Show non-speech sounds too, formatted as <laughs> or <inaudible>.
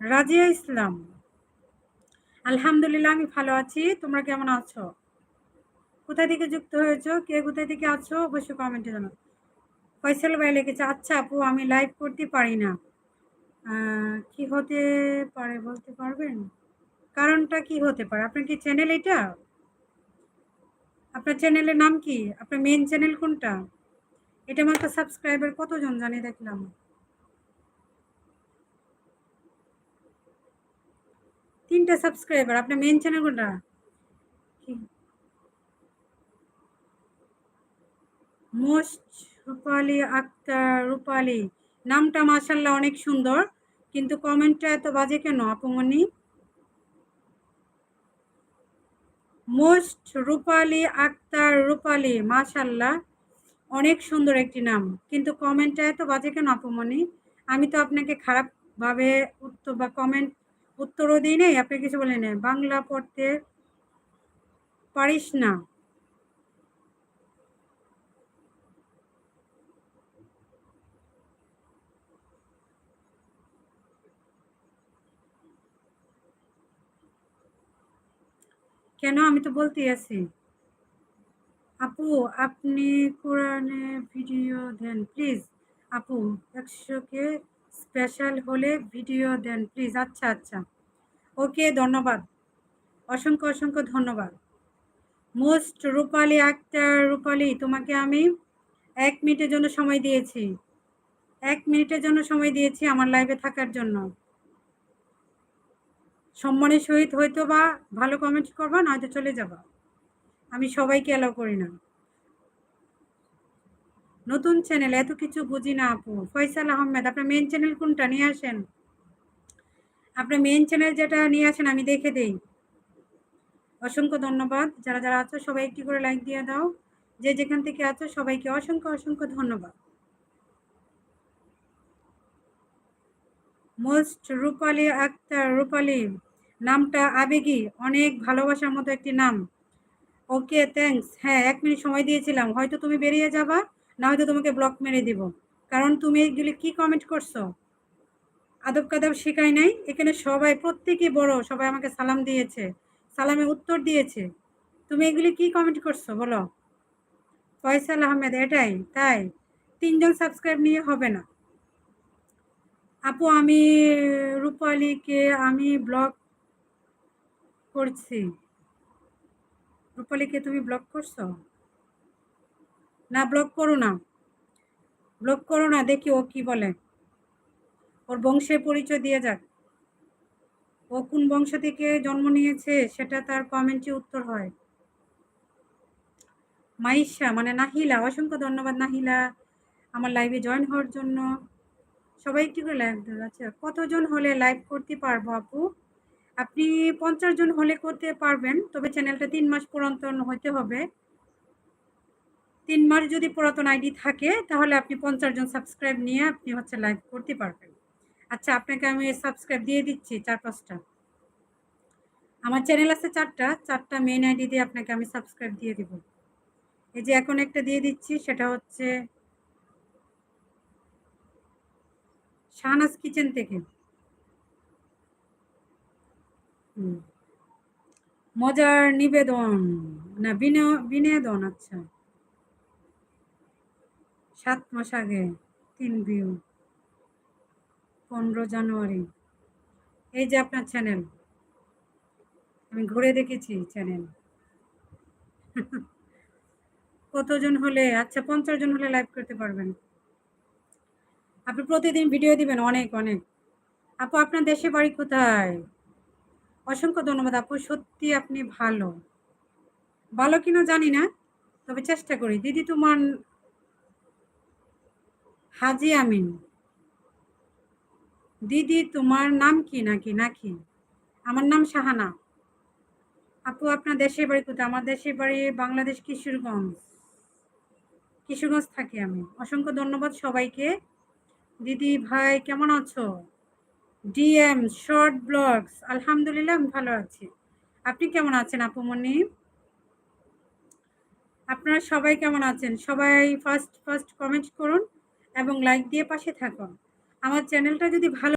রাজিয়া ইসলাম। আলহামদুলিল্লাহ, আমি ভালো আছি। তোমরা কেমন আছো? কোথায় থেকে যুক্ত হয়েছো? কে কোথায় থেকে আছো? অবশ্যই কমেন্টে জানো ফয়সাল ভাই লিখেছে আচ্ছা আপু, আমি লাইভ করতে পারি না। কি হতে পারে বলতে পারবেন? কারণটা কি হতে পারে? আপনার কি চ্যানেল এটা? আপনার চ্যানেলের নাম কি? আপনার মেন চ্যানেল কোনটা? এটা মাত্র সাবস্ক্রাইবার কতজন জানি দেখলাম। তিনটা সাবস্ক্রাইবার আপনার মেন চ্যানেল কোনটা? মোস্ট রূপালি আক্তার রূপালি। নামটা মাসাল্লাহ অনেক সুন্দর, কিন্তু কমেন্টটা এত বাজে কেন আপুমনি মোস্ট রূপালি আক্তার রূপালি মাশাল্লাহ অনেক সুন্দর একটি নাম, কিন্তু কমেন্টটা এত বাজে কেন আপুমনি আমি তো আপনাকে খারাপভাবে উত্তর বা কমেন্ট উত্তরও দিই নেই, আপনি কিছু বলে নেই। বাংলা পড়তে পারিস না। কেন? আমি তো বলতে আছি। আপু, আপনি কোরআনে ভিডিও দেন, প্লিজ। আপু, একশোকে স্পেশাল হলে ভিডিও দেন, প্লিজ। আচ্ছা আচ্ছা। ওকে, ধন্যবাদ। অসংখ্য অসংখ্য ধন্যবাদ। মোস্ট রূপালী আক্তার রূপালী, তোমাকে আমি এক মিনিটের জন্য সময় দিয়েছি। এক মিনিটের জন্য সময় দিয়েছি আমার লাইভে থাকার জন্য। সম্মানের সহিত হয়তো বা ভালো কমেন্ট করবা, নয়তো চলে যাবা। আমি সবাইকে অ্যালাউ করি না। নতুন চ্যানেল এত কিছু বুঝি না আপু। ফয়সাল আহমেদ, আপনার মেন চ্যানেল কোনটা? নিয়ে আসেন। আপনার মেন চ্যানেল যেটা, নিয়ে আসেন, আমি দেখে দেই। অসংখ্য ধন্যবাদ। যারা যারা আছো, সবাই একটি করে লাইক দিয়ে দাও। যে যেখান থেকে আছো, সবাইকে অসংখ্য অসংখ্য ধন্যবাদ। মোস্ট রূপালি আক্তার রূপালি নামটা আবেগী, অনেক ভালোবাসার মতো একটি নাম। ওকে থ্যাংকস হ্যাঁ এক মিনিট সময় দিয়েছিলাম। হয়তো তুমি বেরিয়ে যাবা। না হয়তো তোমাকে ব্লক মেরে দিব। কারণ তুমি এগুলি কি কমেন্ট করছ? আদব কাদব শেখাই নাই। এখানে সবাই, প্রত্যেকেই বড়, সবাই আমাকে সালাম দিয়েছে। সালামে উত্তর দিয়েছে। তুমি এগুলি কি কমেন্ট করছ বলো? ফয়সাল আহমেদ, এটাই, তাই। তিনজন সাবস্ক্রাইব নিয়ে হবে না। আপু, আমি রূপালীকে আমি ব্লক করছি। রূপালীকে তুমি ব্লক করছ? না ব্লক করো না। ব্লক করো না, দেখি ও কি বলে। ওর বংশের পরিচয় দিয়ে যাক। ও কোন বংশ থেকে জন্ম নিয়েছে, সেটা তার কমেন্টে উত্তর হয়। মাইশা মানে নাহিলা, অসংখ্য ধন্যবাদ নাহিলা। আমার লাইভে জয়েন হওয়ার জন্য। সবাই একটু করে লাইভ আচ্ছা। কতজন হলে লাইভ করতে পারব আপু? আপনি পঞ্চাশ জন হলে করতে পারবেন, তবে চ্যানেলটা তিন মাস পুরাতন হতে হবে। তিন মাস যদি পুরাতন আইডি থাকে, তাহলে আপনি পঞ্চাশ জন সাবস্ক্রাইব নিয়ে আপনি হচ্ছে লাইভ করতে পারবেন। আচ্ছা আপনাকে আমি সাবস্ক্রাইব দিয়ে দিচ্ছি চার পাঁচটা। আমার চ্যানেল আছে চারটা চারটা মেন আইডি দিয়ে আপনাকে আমি সাবস্ক্রাইব দিয়ে দিব। এই যে এখন একটা দিয়ে দিচ্ছি, সেটা হচ্ছে শাহনাজ কিচেন থেকে। মজার নিবেদন, না বিনোদন আচ্ছা। সাত মাস আগে, তিন ভিউ পনেরো জানুয়ারি। এই যে আপনার চ্যানেল আমি ঘুরে দেখেছি চ্যানেল <laughs> কতজন হলে আচ্ছা পঞ্চাশ জন হলে লাইভ করতে পারবেন। আপনি প্রতিদিন ভিডিও দিবেন অনেক অনেক। আপু, আপনার দেশে বাড়ি কোথায়? অসংখ্য ধন্যবাদ আপু, সত্যি আপনি ভালো। ভালো কিনা জানি না, তবে চেষ্টা করি। দিদি, তোমার হাজি আমিন। দিদি, তোমার নাম কি নাকি? নাকি? আমার নাম শাহানা। আপু, আপনার দেশের বাড়ি কোথায়? আমার দেশের বাড়ি বাংলাদেশ কিশোরগঞ্জ। কিশোরগঞ্জ থাকি আমি। অসংখ্য ধন্যবাদ সবাইকে। দিদি ভাই, কেমন আছো? DM, short blogs. আলহামদুলিল্লাহ, আমি ভালো আছি। আপনি কেমন আছেন আপুমনি আপনারা সবাই কেমন আছেন? সবাই ফার্স্ট ফার্স্ট কমেন্ট করুন। এবং লাইক দিয়ে পাশে থাকুন। আমার চ্যানেলটা যদি ভালো